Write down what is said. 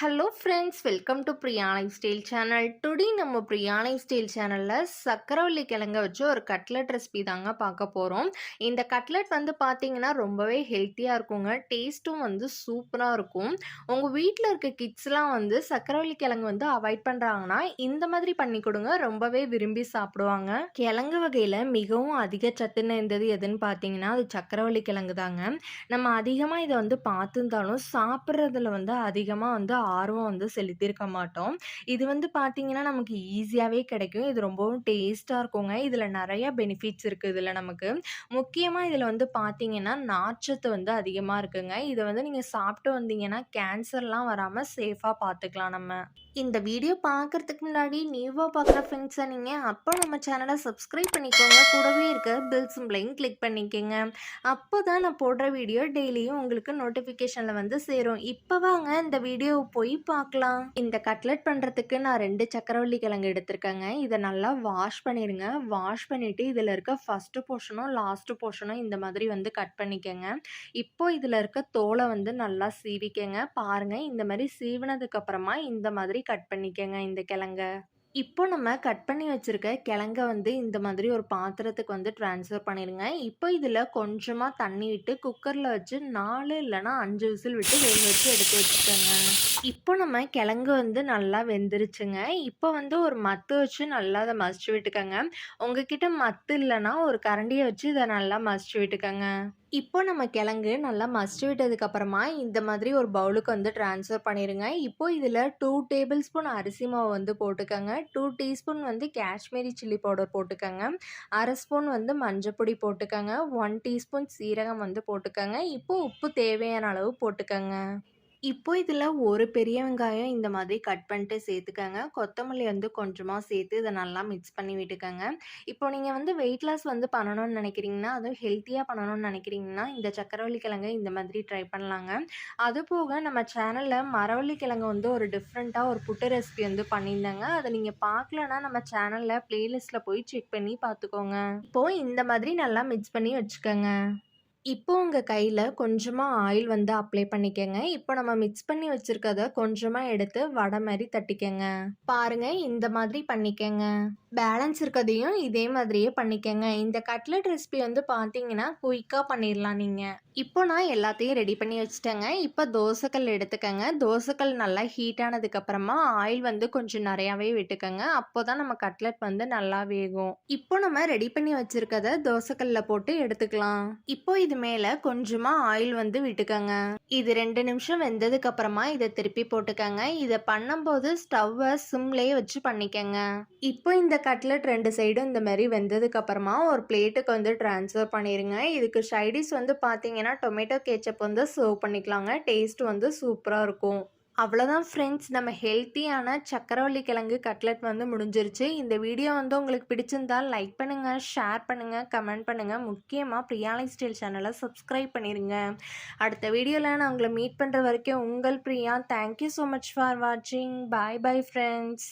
Hello friends welcome to biryani style channel today நம்ம biryani style சேனலில் சக்கரவள்ளி கிழங்க வச்சு ஒரு கட்லெட் ரெசிபி தாங்க பார்க்க போகிறோம் இந்த கட்லெட் வந்து பார்த்தீங்கன்னா ரொம்பவே ஹெல்த்தியாக இருக்குங்க. டேஸ்ட்டும் வந்து சூப்பராக இருக்கும். உங்கள் வீட்டில் இருக்க கிட்ஸ்லாம் வந்து சக்கரவள்ளி கிழங்கு வந்து அவாய்ட் பண்ணுறாங்கன்னா இந்த மாதிரி பண்ணி கொடுங்க. ரொம்பவே விரும்பி சாப்பிடுவாங்க. கிழங்கு வகையில் மிகவும் அதிக சத்து நிறைந்தது எதுன்னு பார்த்தீங்கன்னா அது சக்கரவள்ளி கிழங்கு தாங்க. நம்ம அதிகமாக இதை வந்து பார்த்துருந்தாலும் சாப்பிட்றதுல வந்து அதிகமாக வந்து ஆர்வம் வந்து செலுத்தியிருக்க மாட்டோம். இது வந்து பார்த்தீங்கன்னா, நமக்கு ஈஸியாகவே கிடைக்கும். இது ரொம்பவும் டேஸ்ட்டாக இருக்குங்க. இதில் நிறையா பெனிஃபிட்ஸ் இருக்குது இதில் நமக்கு. முக்கியமாக இதில் வந்து பார்த்திங்கன்னா நார்ச்சத்து வந்து அதிகமாக இருக்குங்க. இதை வந்து நீங்கள் சாப்பிட்டு வந்தீங்கன்னா, கேன்சர்லாம் வராமல் சேஃபாக பார்த்துக்கலாம் நம்ம. இந்த வீடியோ பார்க்கறதுக்கு முன்னாடி நியூவாக பார்க்குற ஃப்ரெண்ட்ஸை நீங்கள் அப்போ நம்ம சேனலை சப்ஸ்கிரைப் பண்ணிக்கோங்க. கூடவே இருக்க பெல் சிம்பிளையும் கிளிக் பண்ணிக்கங்க. அப்போதான் நான் போடுற வீடியோ டெய்லியும் உங்களுக்கு நோட்டிஃபிகேஷனில் வந்து சேரும். இப்போ வாங்க இந்த வீடியோ போய் பார்க்கலாம். இந்த கட்லெட் பண்ணுறதுக்கு நான் ரெண்டு சக்கரவள்ளி கிழங்கு எடுத்திருக்கேங்க. இதை நல்லா வாஷ் பண்ணிடுங்க வாஷ் பண்ணிவிட்டு இதில் இருக்க ஃபஸ்ட்டு போர்ஷனும், லாஸ்ட்டு போர்ஷனும் இந்த மாதிரி வந்து கட் பண்ணிக்கோங்க இப்போ இதில் இருக்க தோலை வந்து நல்லா சீவிக்கங்க. பாருங்கள் இந்த மாதிரி சீவினதுக்கப்புறமா இந்த மாதிரி கட் பண்ணிக்கங்க இந்த கிழங்க. இப்போ நம்ம கட் பண்ணி வச்சுருக்க கிழங்க வந்து இந்த மாதிரி ஒரு பாத்திரத்துக்கு வந்து ட்ரான்ஸ்ஃபர் பண்ணிடுங்க இப்போ இதில் கொஞ்சமாக தண்ணி விட்டு குக்கரில் வச்சு நாலு இல்லைன்னா அஞ்சு விசில் விட்டு வேக வச்சு எடுத்து வச்சுக்கோங்க. இப்போ நம்ம கிழங்கு வந்து நல்லா வெந்துருச்சுங்க. இப்போ வந்து ஒரு மத்து வச்சு நல்லா அதை மசிச்சு விட்டுக்கோங்க உங்ககிட்ட மத்து இல்லைன்னா ஒரு கரண்டியை வச்சு இதை நல்லா மசிச்சு விட்டுக்கோங்க இப்போ நம்ம கிழங்கு நல்லா மசிச்சு விட்டதுக்கு அப்புறமா இந்த மாதிரி ஒரு பவுலுக்கு வந்து ட்ரான்ஸ்ஃபர் பண்ணிடுங்க இப்போ இதில் டூ டேபிள் ஸ்பூன் அரிசி மாவு வந்து போட்டுக்கோங்க. டூ டீஸ்பூன் வந்து காஷ்மீரி சில்லி பவுடர் போட்டுக்கோங்க. அரை ஸ்பூன் வந்து மஞ்சப்பொடி போட்டுக்கோங்க. ஒன் டீஸ்பூன் சீரகம் வந்து போட்டுக்கோங்க. இப்போ உப்பு தேவையான அளவு போட்டுக்கோங்க. இப்போ இதில் ஒரு பெரிய வெங்காயம் இந்த மாதிரி கட் பண்ணிட்டு சேர்த்துக்கங்க. கொத்தமல்லி வந்து கொஞ்சமாக சேர்த்து இதை நல்லா மிக்ஸ் பண்ணி விட்டுக்கோங்க இப்போ நீங்கள் வந்து வெயிட் லாஸ் வந்து பண்ணணும்னு நினைக்கிறீங்கன்னா, அதுவும் ஹெல்த்தியாக பண்ணணும்னு நினைக்கிறீங்கன்னா, இந்த சக்கரவள்ளி கிழங்கு இந்த மாதிரி ட்ரை பண்ணலாங்க. அதுபோக நம்ம சேனலில் மரவள்ளி கிழங்கு வந்து ஒரு டிஃப்ரெண்ட்டாக ஒரு புட்டு ரெசிபி வந்து பண்ணியிருந்தேங்க. அதை நீங்கள் பார்க்கலன்னா நம்ம சேனலில் ப்ளேலிஸ்ட்டில் போய் செக் பண்ணி பார்த்துக்கோங்க. இப்போது இந்த மாதிரி நல்லா மிக்ஸ் பண்ணி வச்சுக்கோங்க இப்போ உங்கள் கையில் கொஞ்சமாக ஆயில் வந்து அப்ளை பண்ணிக்கங்க. இப்போ நம்ம மிக்ஸ் பண்ணி வச்சுருக்கத கொஞ்சமாக எடுத்து வடை மாதிரி தட்டிக்கங்க. பாருங்கள் இந்த மாதிரி பண்ணிக்கங்க. பேலன்ஸ் இருக்கதையும் இதே மாதிரியே பண்ணிக்கங்க. இந்த கட்லெட் ரெசிபி வந்து பார்த்தீங்கன்னா, குயிக்காக பண்ணிடலாம் நீங்கள் இப்போ நான் எல்லாத்தையும் ரெடி பண்ணி வச்சுட்டேங்க. இப்போ தோசைக்கல் எடுத்துக்கங்க. தோசைக்கல் நல்லா ஹீட் ஆனதுக்கப்புறமா ஆயில் வந்து கொஞ்சம் நிறையாவே விட்டுக்கங்க. அப்போதான் நம்ம கட்லெட் வந்து நல்லா வேகும். இப்போ நம்ம ரெடி பண்ணி வச்சுருக்கத தோசைக்கல்ல போட்டு எடுத்துக்கலாம். இப்போ இது மேலே கொஞ்சமாக ஆயில் வந்து விட்டுக்கோங்க இது ரெண்டு நிமிஷம் வெந்ததுக்கு அப்புறமா இதை திருப்பி போட்டுக்கோங்க இதை பண்ணும்போது ஸ்டவ்வை சிம்லேயே வச்சு பண்ணிக்கோங்க இப்போ இந்த கட்லெட் ரெண்டு சைடும் இந்த மாதிரி வெந்ததுக்கு அப்புறமா ஒரு பிளேட்டுக்கு வந்து ட்ரான்ஸ்ஃபர் பண்ணிடுங்க இதுக்கு சைட் வந்து பார்த்தீங்கன்னா, டொமேட்டோ கேச்சப் வந்து சர்வ் பண்ணிக்கலாங்க. டேஸ்ட் வந்து சூப்பராக இருக்கும். அவ்வளோதான் ஃப்ரெண்ட்ஸ் நம்ம ஹெல்த்தியான சக்கரவள்ளி கிழங்கு கட்லெட் வந்து முடிஞ்சிருச்சு. இந்த வீடியோ வந்து உங்களுக்கு பிடிச்சிருந்தா லைக் பண்ணுங்கள் ஷேர் பண்ணுங்கள் கமெண்ட் பண்ணுங்கள் முக்கியமாக பிரியாலை ஸ்டைல் சேனலை சப்ஸ்கிரைப் பண்ணிருங்க. அடுத்த வீடியோவில் நான் உங்களை மீட் பண்ணுற வரைக்கும் உங்கள் Priya. Thank you much for வாட்சிங். Bye bye friends.